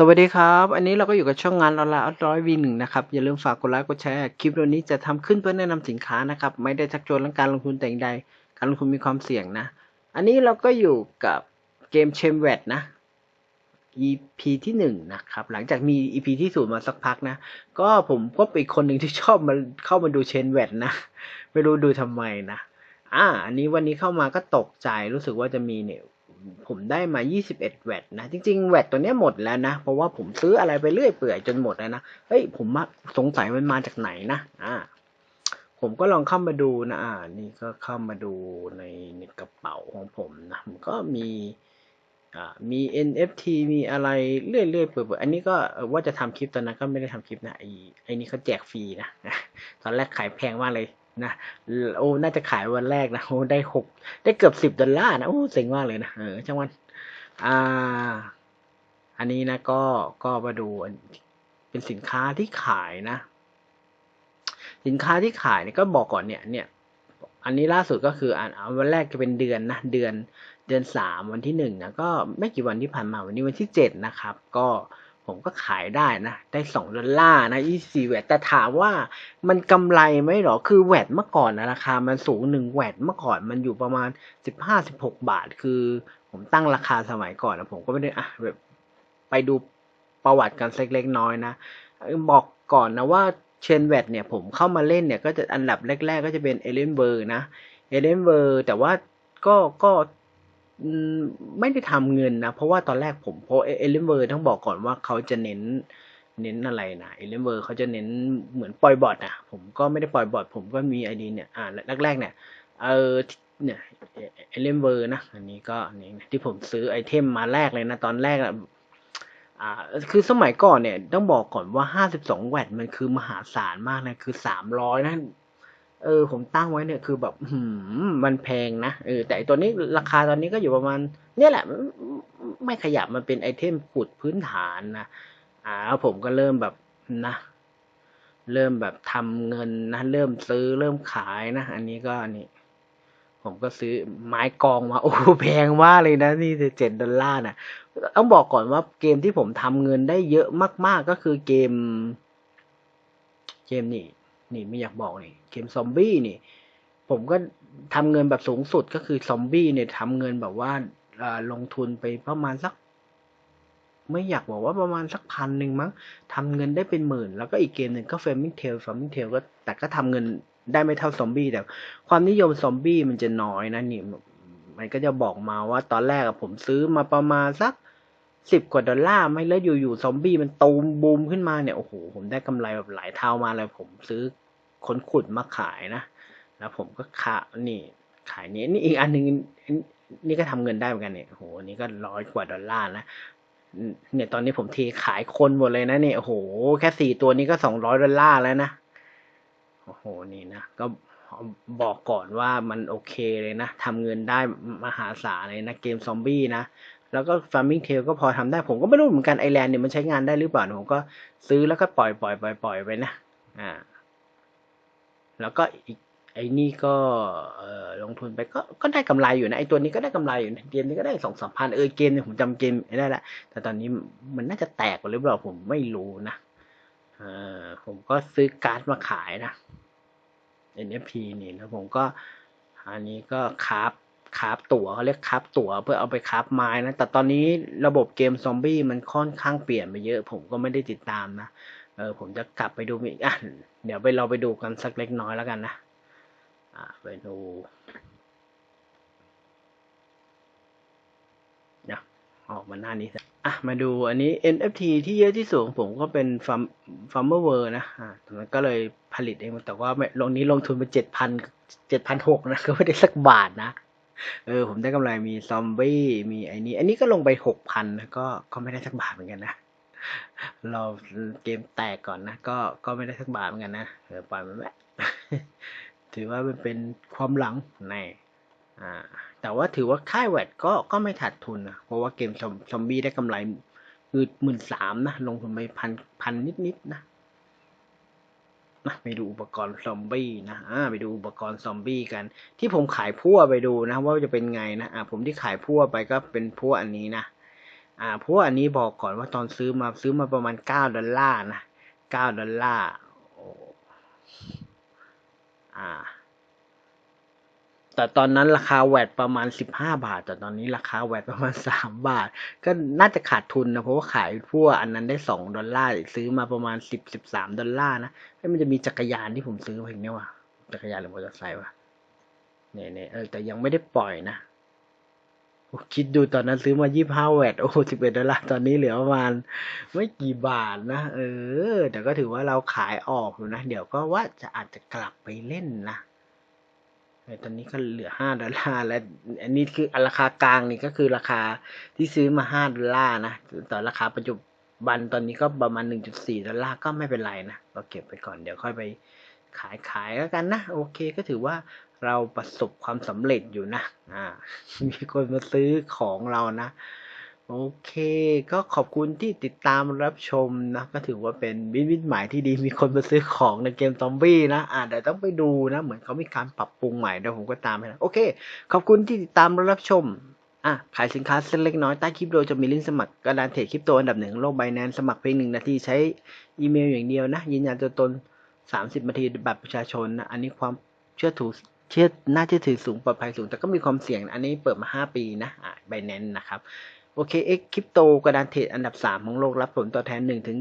สวัสดีครับ อันนี้เราก็อยู่กับช่องงานออนไลน์ร้อยวีหนึ่งนะครับ อย่าลืมฝากกดไลค์กดแชร์ คลิปวิดีโอนี้จะทำขึ้นเพื่อแนะนำสินค้านะครับ ไม่ได้ชักชวนเรื่องการลงทุนแต่อย่างใด การลงทุนมีความเสี่ยงนะ อันนี้เราก็อยู่กับเกมเชมแวดนะ EP ที่หนึ่งนะครับ หลังจากมี EP ที่ศูนย์มาสักพักนะ ก็ผมก็เป็นคนหนึ่งที่ชอบมาเข้ามาดูเชนแวดนะ ไม่รู้ดูทำไมนะ อ่า อันนี้วันนี้เข้ามาก็ตกใจรู้สึกว่าจะมีเนี่ย ผมได้มา 21 แวตนะ จริงๆ แวตตัวเนี้ยหมดแล้วนะ เพราะว่าผมซื้ออะไรไปเรื่อยเปื่อยจนหมดแล้วนะ เฮ้ย ผมสงสัยมันมาจากไหนนะ อ่า ผมก็ลองเข้ามาดูนะ อ่า นี่ก็เข้ามาดูในในกระเป๋าของผมนะผมก็มี อ่า มี NFT มีอะไรเรื่อยๆเปื่อยๆอันนี้ก็ว่าจะทำคลิปตอนนั้นก็ไม่ได้ทำคลิปนะ ไอ้ไอ้นี่เขาแจกฟรีนะ ตอนแรกขายแพงมากเลย นะโอ้น่าจะขายวันแรกนะโอ้ได้หกได้เกือบสิบดอลลาร์นะโอ้เซ็งมากเลยนะเออจังวันอ่า อันนี้นะก็ก็มาดูเป็นสินค้าที่ขายนะ สินค้าที่ขายเนี่ยก็บอกก่อนเนี่ยเนี่ย อันนี้ล่าสุดก็คืออ่านวันแรกจะเป็นเดือนนะเดือนเดือนสามวันที่หนึ่งนะก็ไม่กี่วันที่ผ่านมาวันนี้วันที่เจ็ดนะครับ ก็ ผมก็ขายได้นะ ได้สองดอลลาร์นะยี่สี่แวตแต่ถามว่ามันกำไรไหมหรอ คือแวตเมื่อก่อนนะราคามันสูงหนึ่งแวตเมื่อก่อนมันอยู่ประมาณสิบห้าสิบหกบาท คือผมตั้งราคาสมัยก่อนนะผมก็ไม่ได้อะแบบไปดูประวัติกันเล็กๆน้อยนะ บอกก่อนนะว่าเชนแวตเนี่ยผมเข้ามาเล่นเนี่ยก็จะอันดับแรก ๆ ก็จะเป็นเอเลนเบอร์นะเอเลนเบอร์แต่ว่าก็ก็ ไม่ได้ทำเงินนะ เพราะว่าตอนแรกผมเพราะเอลิเวอร์ต้องบอกก่อนว่าเขาจะเน้นเน้นอะไรนะเอลิเวอร์เขาจะเน้นเหมือนปล่อยบอทนะผมก็ไม่ได้ปล่อยบอทผมก็มีไอดีเนี่ยอ่าแรกๆเนี่ยเออเนี่ยเอลิเวอร์นะอันนี้ก็อันนี้ที่ผมซื้อไอเทมมาแรกเลยนะ ตอนแรกอะอ่าคือสมัยก่อนเนี่ยต้องบอกก่อนว่าห้าสิบสองแวตมันคือมหาศาลมากนะ คือสามร้อยนะ เออผมตั้งไว้เนี่ยคือแบบหืมมันแพงนะเออแต่ตัวนี้ราคาตอนนี้ก็อยู่ประมาณ เนี่ยแหละ ไม่ขยับมันเป็นไอเทมขุดพื้นฐานนะอ่าผมก็เริ่มแบบนะ เริ่มแบบทำเงินนะเริ่มซื้อเริ่มขายนะ อันนี้ก็อันี่ผมก็ซื้อไม้กองมาโอ้แพงมากเลยนะ นี่เจ็ดดอลลาร์นะต้องบอกก่อนว่าเกมที่ผมทำเงินได้เยอะมาก ๆ ก็คือเกม เกมนี่ นี่ไม่อยากบอกนี่เกมซอมบี้นี่ ผมก็ทำเงินแบบสูงสุดก็คือซอมบี้เนี่ยทำเงินแบบว่าลงทุนไปประมาณสัก ไม่อยากบอกว่าประมาณสักพันหนึ่งมั้งทำเงินได้เป็นหมื่น แล้วก็อีกเกมหนึ่งก็เฟมิงเทลฟมิงเทลก็แต่ก็ทำเงินได้ไม่เท่าซอมบี้แต่ความนิยมซอมบี้มันจะน้อยนะนี่มันก็จะบอกมาว่าตอนแรกผมซื้อมาประมาณสัก สิบกว่าดอลลาร์ไม่แล้วอยู่ๆซอมบี้มันตูมบูมขึ้นมาเนี่ยโอ้โหผมได้กำไรแบบหลายเท่ามาเลยผมซื้อขนขุดมาขายนะ แล้วผมก็ขานี่ขายนี้นี่อีกอันหนึ่งนี่ก็ทำเงินได้เหมือนกันเนี่ยโหนี่ก็ร้อยกว่าดอลลาร์นะเนี่ยตอนนี้ผมเทขายคนหมดเลยนะเนี่ยโอ้โห แค่สี่ตัวนี้ก็สองร้อยดอลลาร์แล้วนะโอ้โหนี่นะก็บอกก่อนว่ามันโอเคเลยนะทำเงินได้มหาศาลเลยนะเกมซอมบี้นะ แล้วก็ฟาร์มิงเทลก็พอทำได้ผมก็ไม่รู้เหมือนกันไอแลนด์เนี่ยมันใช้งานได้หรือเปล่าผมก็ซื้อแล้วก็ปล่อยปล่อยปล่อยปล่อยไปนะอ่าแล้วก็อีกไอ้นี่ก็ลงทุนไปก็ก็ได้กำไรอยู่นะไอ้ตัวนี้ก็ได้กำไรอยู่เกมนี้ก็ได้สองสามพันเออเกมเนี่ยผมจำเกมไม่ได้ละแต่ตอนนี้มันน่าจะแตกหรือเปล่าผมไม่รู้นะเออผมก็ซื้อการ์ดมาขายนะ NFT นี่แล้วผมก็อันนี้ก็คราฟ คราฟตั๋วเขาเรียกคราฟตั๋วเพื่อเอาไปคราฟไม้นะแต่ตอนนี้ระบบเกมซอมบี้มันค่อนข้างเปลี่ยนไปเยอะ ผมก็ไม่ได้ติดตามนะเออผมจะกลับไปดูอีกอะเดี๋ยวไปเราไปดูกันสักเล็กน้อยแล้วกันนะอ่าไปดูนะออกมาหน้านี้อะมาดูอันนี้ NFT ที่เยอะที่สุดของผมก็เป็นฟาร์มฟาร์มเมอร์เวอร์นะอ่าตรงนั้นก็เลยผลิตเองแต่ว่าลงนี้ลงทุนไปเจ็ดพันเจ็ดพันหกนะก็ไม่ได้สักบาทนะ เออ ผมได้กำไรมีซอมบี้มีไอ้นี้ อันนี้ก็ลงไปหกพันก็ก็ไม่ได้สักบาทเหมือนกันนะเราเกมแตกก่อนนะ ก็ก็ไม่ได้สักบาทเหมือนกันนะเออปล่อยมันแหละถือว่ามันเป็นความหลังในอ่าแต่ว่าถือว่าค่ายแวดก็ก็ไม่ขาดทุนนะเพราะว่าเกมซอมบี้ได้กำไรคือหมื่นสามนะ ลงทุนไปพันพันนิดนิดนะะไปดูอุปกรณ์ซอมบี้นะอ่าไปดูอุปกรณ์ซอมบี้กัน ที่ผมขายพั่วไปดูนะว่าจะเป็นไงนะอ่าผมที่ขายพั่วไปก็เป็นพั่วอันนี้นะอ่าพั่วอันนี้บอกก่อนว่าตอนซื้อมาซื้อมาประมาณเก้าดอลลาร์นะเก้าดอลลาร์โอ้อ่า แต่ตอนนั้นราคาแวดประมาณสิบาท แต่ตอนนี้ราคาแวดประมาณสามบาท ก็น่าจะขาดทุนนะ เพราะว่าขายพวกอันนั้นได้สองดอลลาร์ ซื้อมาประมาณสิบสิบสามดอลลาร์นะให้มันจะมีจักรยานที่ผมซื้อมาเองเนี่ยว่ะ จักรยานหรือมอเตอร์ไซค์วะเนี่ยเนี่ยเออ แต่ยังไม่ได้ปล่อยนะคิดดูตอนนั้นซื้อมายี่ห้าแวดโอ้สิบเอ็ดอลลาร์ ตอนนี้เหลือประมาณไม่กี่บาทนะ เออ แต่ก็ถือว่าเราขายออกอยู่นะ เดี๋ยวก็ว่าจะอาจจะกลับไปเล่นนะ ตอนนี้ก็เหลือห้าดอลลาร์และอันนี้คือราคากลางนี่ก็คือราคาที่ซื้อมาห้าดอลลาร์นะแต่ราคาปัจจุบันตอนนี้ก็ประมาณหนึ่งจุดสี่ดอลลาร์ก็ไม่เป็นไรนะเราเก็บไปก่อนเดี๋ยวค่อยไปขายขายแล้วกันนะ โอเคก็ถือว่าเราประสบความสำเร็จอยู่นะอ่ามีคนมาซื้อของเรานะ โอเค ก็ขอบคุณที่ติดตามรับชมนะ ก็ถือว่าเป็นวิวิตหมายที่ดีมีคนมาซื้อของในเกมซอมบี้นะอ่าเดี๋ยวต้องไปดูนะ เหมือนเขามีการปรับปรุงใหม่เดี๋ยวผมก็ตามไปนะโอเค ขอบคุณที่ติดตามรับชมอะขายสินค้าเส้นเล็กน้อยใต้คลิปโดยจะมีลิงก์สมัครกระดานเทรดคริปโตอันดับหนึ่งโลกไบแนนสมัครเพียงหนึ่งนาทีใช้อีเมลอย่างเดียวนะ ยืนยันตัวตน 30นาทีบัตรประชาชนนะอันนี้ความเชื่อถือเชื่อน่าเชื่อถือสูงปลอดภัยสูง แต่ก็มีความเสี่ยง อันนี้เปิดมา 5 ปีนะอ่าไบแนนนะครับ โอเค X คริปโตกระดานเทรดอันดับ 3 ของโลกรับผลตอบแทน 1 ถึง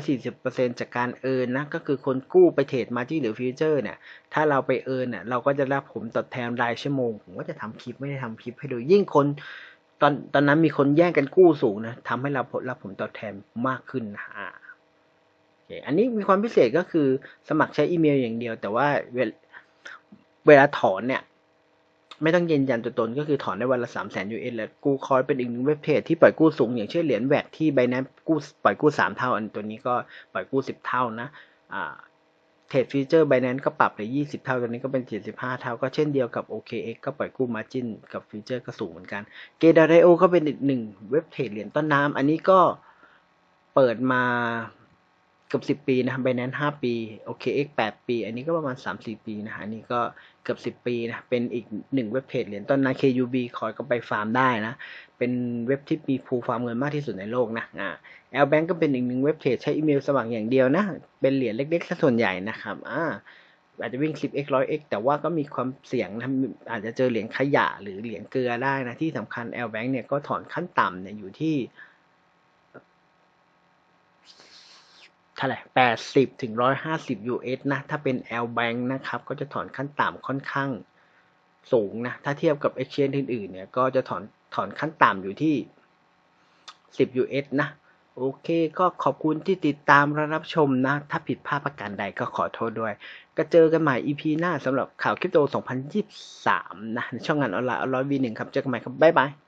440%จากการเอินนะ ก็คือคนกู้ไปเทรดมาที่หรือฟิวเจอร์เนี่ย ถ้าเราไปเอินเนี่ยเราก็จะรับผลตอบแทนรายชั่วโมง ผมก็จะทำคลิปไม่ได้ทำคลิปให้ดูยิ่งคนตอนตอนนั้นมีคนแย่งกันกู้สูงนะทำให้เราผลรับผลตอบแทนมากขึ้นนะอ่าโอเคอันนี้มีความพิเศษก็คือสมัครใช้อีเมลอย่างเดียว แต่ว่าเวลเวลาถอนเนี่ย ไม่ต้องยืนยันตัวตนก็คือถอนได้วันละสามแสนยูเอสแล้วกู้คอยเป็นอีกหนึ่งเว็บเพจที่ปล่อยกู้สูงอย่างเช่นเหรียญแวดที่ไบแนนกู้ปล่อยกู้สามเท่า อันตัวนี้ก็ปล่อยกู้สิบเท่านะอ่าเทรดฟีเจอร์ไบแนนก็ปรับไปยี่สิบเท่า ตัวนี้ก็เป็นเจ็ดสิบห้าเท่า ก็เช่นเดียวกับ OKX ก็ปล่อยกู้มาจินกับฟีเจอร์ก็สูงเหมือนกันเกดาไดโอก็เป็นอีกหนึ่งเว็บเทรดเหรียญต้นน้ำอันนี้ก็เปิดมา กือบสิบปีนะไบแนนห้าปี OKX แปดปี อันนี้ก็ประมาณสามสี่ปีนะอันนี้ก็เกือบสิบปีนะ เป็นอีกหนึ่งเว็บเทรดเหรียญต้นน้ำ KUB คอยก็ไปฟาร์มได้นะ เป็นเว็บที่มีพูฟาร์มเงินมากที่สุดในโลกนะอ่า L Bank ก็เป็นอีกหนึ่งเว็บเทรดใช้อีเมลสมัครอย่างเดียวนะ เป็นเหรียญเล็กๆซะส่วนใหญ่นะครับอ่าอาจจะวิ่ง 10x 100x แต่ว่าก็มีความเสี่ยงนะอาจจะเจอเหรียญขยะหรือเหรียญเกลือได้นะ ที่สำคัญ L Bank เนี่ยก็ถอนขั้นต่ำเนี่ยอยู่ที่ เท่าไหร่80ถึง150 US นะ ถ้าเป็น L Bank นะครับ ก็จะถอนขั้นต่ำค่อนข้างสูงนะ ถ้าเทียบกับ Exchange อื่นๆเนี่ย ก็จะถอนถอนขั้นต่ำอยู่ที่10 US นะ โอเค ก็ขอบคุณที่ติดตามและรับชมนะ ถ้าผิดพลาดประการใดก็ขอโทษด้วย ก็เจอกันใหม่ EP หน้าสำหรับข่าวคริปโต 2023 นะในช่องงานออนไลน์ออนไลน์วีหนึ่งครับ เจอกันใหม่ครับ บ๊ายบาย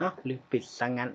อ้าลืมปิดซะงั้น